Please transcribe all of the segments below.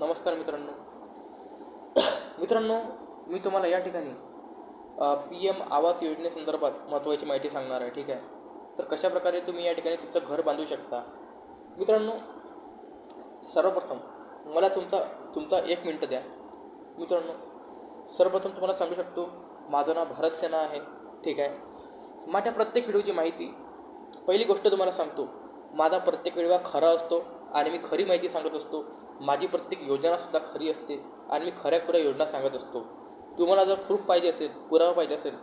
नमस्कार मित्रांनो. मित्रांनो मी तुम्हाला या ठिकाणी पी एम आवास योजनेसंदर्भात महत्त्वाची माहिती सांगणार आहे ठीक आहे? तर कशा प्रकारे तुम्ही या ठिकाणी तुमचं घर बांधू शकता? मित्रांनो सर्वप्रथम मला तुमचा तुमचा एक मिनटं द्या. मित्रांनो सर्वप्रथम तुम्हाला सांगू शकतो माझं नाव भारत सेना आहे ठीक आहे? माझ्या प्रत्येक व्हिडिओची माहिती पहिली गोष्ट तुम्हाला सांगतो माझा प्रत्येक व्हिडिओ हा खरा असतो आणि मी खरी माहिती सांगत असतो. माझी प्रत्येक योजनासुद्धा खरी असते आणि मी खऱ्या खुऱ्या योजना सांगत असतो. तुम्हाला जर प्रूफ पाहिजे असेल पुरावा पाहिजे असेल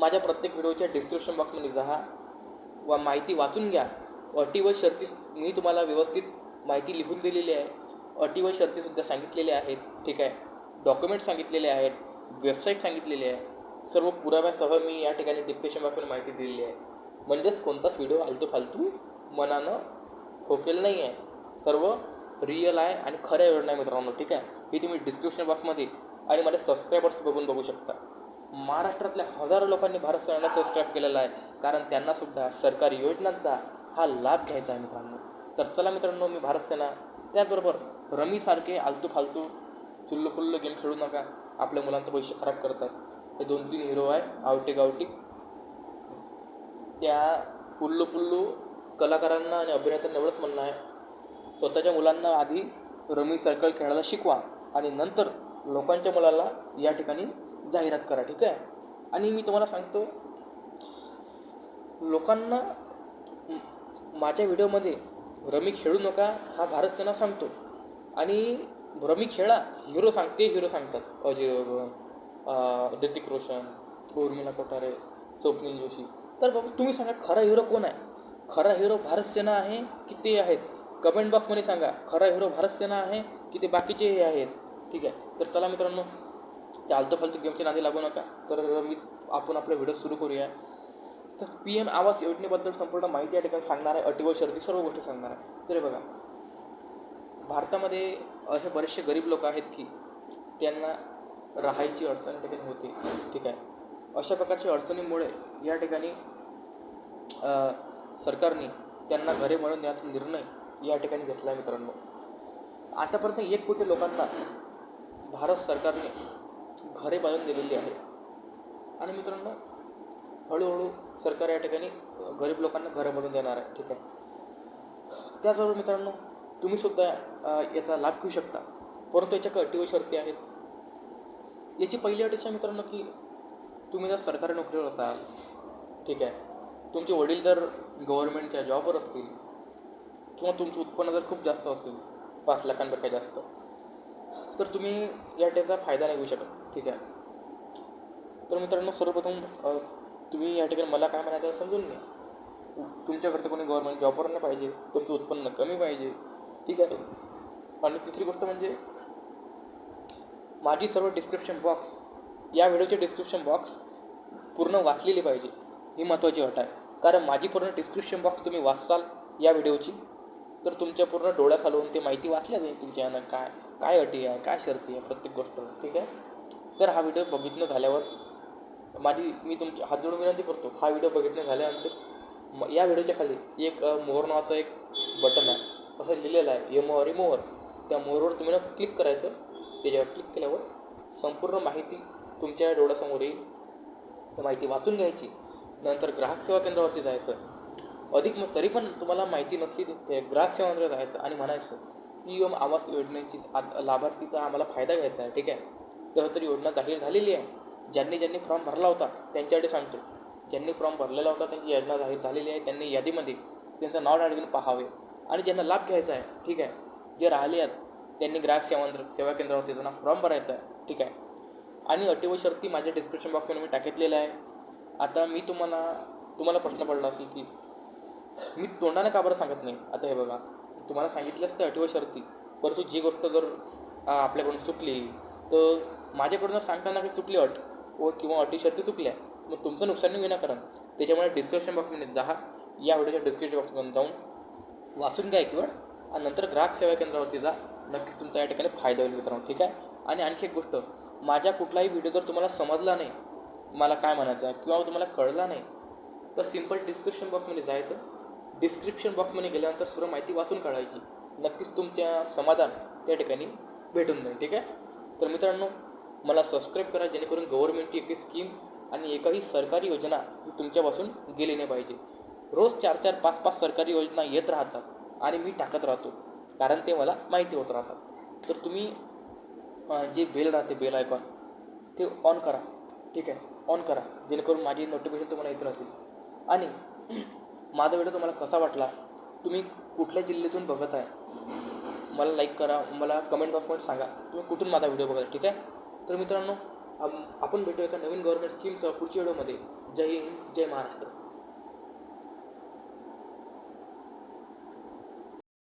माझ्या प्रत्येक व्हिडिओच्या डिस्क्रिप्शन बॉक्समध्ये जा व माहिती वाचून घ्या. अटी व शर्ती मी तुम्हाला व्यवस्थित माहिती लिहून दिलेली आहे. अटी व शर्तीसुद्धा सांगितलेल्या आहेत ठीक आहे. डॉक्युमेंट सांगितलेले आहेत वेबसाईट सांगितलेली आहे. सर्व पुराव्यासह मी या ठिकाणी डिस्क्रिप्शन बॉक्समध्ये माहिती दिलेली आहे. म्हणजेच कोणताच व्हिडिओ आलतू फालतू मनानं ठोकेल नाही आहे सर्व रिअल आहे आणि खऱ्या योजना आहे मित्रांनो ठीक आहे? ही तुम्ही डिस्क्रिप्शन बॉक्समध्ये आणि माझे सबस्क्रायबर्स बघून बघू शकता. महाराष्ट्रातल्या हजारो लोकांनी भारत सरकारला सबस्क्राईब केलेला आहे. कारण त्यांनासुद्धा सरकारी योजनांचा हा लाभ घ्यायचा आहे मित्रांनो. तर चला मित्रांनो मी भारत सेना त्याचबरोबर रमीसारखे आलतू फालतू चुल्लफुल्ल गेम खेळू नका. आपल्या मुलांचं भविष्य खराब करतात. हे दोन तीन हिरो आहे आवटी गावटी. त्या पुल्लू पुल्लू कलाकारांना आणि अभिनेत्यांना एवढंच म्हणणं आहे. स्वतःच्या मुलांना आधी रमी सर्कल खेळायला शिकवा आणि नंतर लोकांच्या मुलाला या ठिकाणी जाहिरात करा ठीक आहे? आणि मी तुम्हाला सांगतो लोकांना माझ्या व्हिडिओमध्ये रमी खेळू नका हा भारत सेना सांगतो. आणि रमी खेळा हिरो सांगते हिरो सांगतात. अजय देवगण ऋतिक रोशन उर्मिला कोठारे स्वप्नील जोशी. तर बाबा तुम्ही सांगा खरा हिरो कोण आहे? खरा हिरो भारत सेना आहे की ते आहेत? कमेंट बॉक्समध्ये सांगा खरा हिरो भारत सेना आहे की ते बाकीचे हे आहेत? ठीक आहे. तर चला मित्रांनो ते आलतो फालतू गेमच्या नादी लागू नका. तर मी आपण आपला व्हिडिओ सुरू करूया. तर पी एम आवास योजनेबद्दल संपूर्ण माहिती या ठिकाणी सांगणार आहे. अटी व शर्ती सर्व गोष्टी सांगणार आहे. तरी बघा भारतामध्ये असे बरेचसे गरीब लोक आहेत की त्यांना राहायची अडचण या ठिकाणी होते. ठीक आहे. अशा प्रकारच्या अडचणीमुळे या ठिकाणी सरकारने त्यांना घरे बनवून देण्याचा निर्णय या ठिकाणी घेतला आहे मित्रांनो. आतापर्यंत एक कोटी लोकांना भारत सरकारने घरे बांधून दिलेली आहे आणि मित्रांनो हळूहळू सरकार या ठिकाणी गरीब लोकांना घरं बनवून देणार आहे. ठीक आहे? त्याचबरोबर मित्रांनो तुम्हीसुद्धा याचा लाभ घेऊ शकता. परंतु याच्या काही अटी व शर्ती आहेत. याची पहिली अट अशी मित्रांनो की तुम्ही जर सरकारी नोकरीवर असाल ठीक आहे? तुमचे वडील जर गव्हर्नमेंटच्या जॉबवर असतील किंवा तुमचं उत्पन्न जर खूप जास्त असेल पाच लाखांपेक्षा जास्त तर तुम्ही या त्याचा फायदा नाही घेऊ शकत. ठीक आहे? तर मित्रांनो सर्वप्रथम तुम्ही या ठिकाणी मला काय म्हणायचं समजून घ्या. तुमच्याकडचं कोणी गव्हर्नमेंट जॉबवर नाही पाहिजे तुमचं उत्पन्न कमी पाहिजे ठीक आहे? आणि तिसरी गोष्ट म्हणजे माझी सर्व डिस्क्रिप्शन बॉक्स या व्हिडिओचे डिस्क्रिप्शन बॉक्स पूर्ण वाचलेली पाहिजे ही महत्त्वाची अट आहे. कारण माझी पूर्ण डिस्क्रिप्शन बॉक्स तुम्ही वाचाल या व्हिडिओची. तर तुमच्या पूर्ण डोळ्या खालवून ते माहिती वाचल्या जाईल तुमच्या यानं काय काय अटी आहे काय शर्ती आहे प्रत्येक गोष्ट. ठीक आहे? तर हा व्हिडिओ बघितलं झाल्यावर माझी मी तुमची हात जोडून विनंती करतो हा व्हिडिओ बघितलं झाल्यानंतर म या व्हिडिओच्या खाली एक मोहर नावाचं एक बटन आहे. असं लिहिलेलं आहे यमो रिमोवर त्या मोहरवर तुम्ही ना क्लिक करायचं. त्याच्यावर क्लिक केल्यावर संपूर्ण माहिती तुमच्या डोळ्यासमोर येईल. माहिती वाचून घ्यायची. नंतर ग्राहक सेवा केंद्रावरती जायचं. अधिक मग तरी पण तुम्हाला माहिती नसली तर ते ग्राहक सेवा केंद्रावर जायचं आणि म्हणायचं पी एम आवास योजनेची आ- लाभार्थीचा आम्हाला फायदा घ्यायचा आहे ठीक आहे? तर तर योजना जाहीर झालेली आहे. ज्यांनी ज्यांनी फॉर्म भरला होता त्यांच्याकडे सांगतो. ज्यांनी फॉर्म भरलेला होता त्यांची योजना जाहीर झालेली आहे त्यांनी यादीमध्ये त्यांचं नाव डाळगून पाहावे आणि ज्यांना लाभ घ्यायचा आहे ठीक आहे? जे राहिले आहेत त्यांनी ग्राहक सेवा सेवा केंद्रावरती त्यांना फॉर्म भरायचा आहे ठीक आहे? आणि अटी व शर्ती माझ्या डिस्क्रिप्शन बॉक्समध्ये मी टाकितलेलं आहे. आता मी तुम्हाला तुम्हाला प्रश्न पडला असेल की मी तोंडानं का बरं सांगत नाही? आता हे बघा तुम्हाला सांगितलं असतं अटी व शर्ती परंतु जी गोष्ट जर आपल्याकडून चुकली तर माझ्याकडून सांगताना काही चुकली अट व किंवा अटी शर्ती चुकल्या मग तुमचं नुकसान नाही कारण. त्याच्यामुळे डिस्क्रिप्शन बॉक्समध्ये जा या व्हिडिओच्या डिस्क्रिप्शन बॉक्समध्ये जाऊन वाचून घ्या किंवा आणि नंतर ग्राहक सेवा केंद्रावरती जा नक्कीच तुमचा या ठिकाणी फायदा होईल मित्रांनो ठीक आहे? आणि आणखी एक गोष्ट माझ्या कुठलाही व्हिडिओ जर तुम्हाला समजला नाही मला काय म्हणायचं आहे किंवा तुम्हाला कळला नाही तर सिंपल डिस्क्रिप्शन बॉक्समध्ये जायचं. डिस्क्रिप्शन बॉक्समध्ये गेल्यानंतर सर्व माहिती वाचून काढायची. नक्कीच तुमच्या समाधान त्या ठिकाणी भेटून जाईल ठीक आहे? तर मित्रांनो मला सबस्क्राईब करा जेणेकरून गव्हर्नमेंटची एकही स्कीम आणि एकाही सरकारी योजना ही तुमच्यापासून गेली नाही पाहिजे. रोज चार चार पाच पाच सरकारी योजना येत राहतात आणि मी टाकत राहतो कारण ते मला माहिती होत राहतात. तर तुम्ही जे बेल राहते बेल आयकॉन ते ऑन करा ठीक आहे? ऑन करा जेणेकरून माझी नोटिफिकेशन तुम्हाला येत राहतील. आणि माझा व्हिडिओ तुम्हाला कसा वाटला? तुम्ही कुठल्या जिल्ह्यातून बघत आहे? मला लाईक करा मला कमेंट बॉक्समध्ये सांगा. तुम्ही कुठून माझा व्हिडिओ बघा ठीक आहे? तर मित्रांनो आपण भेटू एका नवीन गव्हर्नमेंट स्कीमसह पुढच्या व्हिडिओमध्ये जय हिंद जय महाराष्ट्र.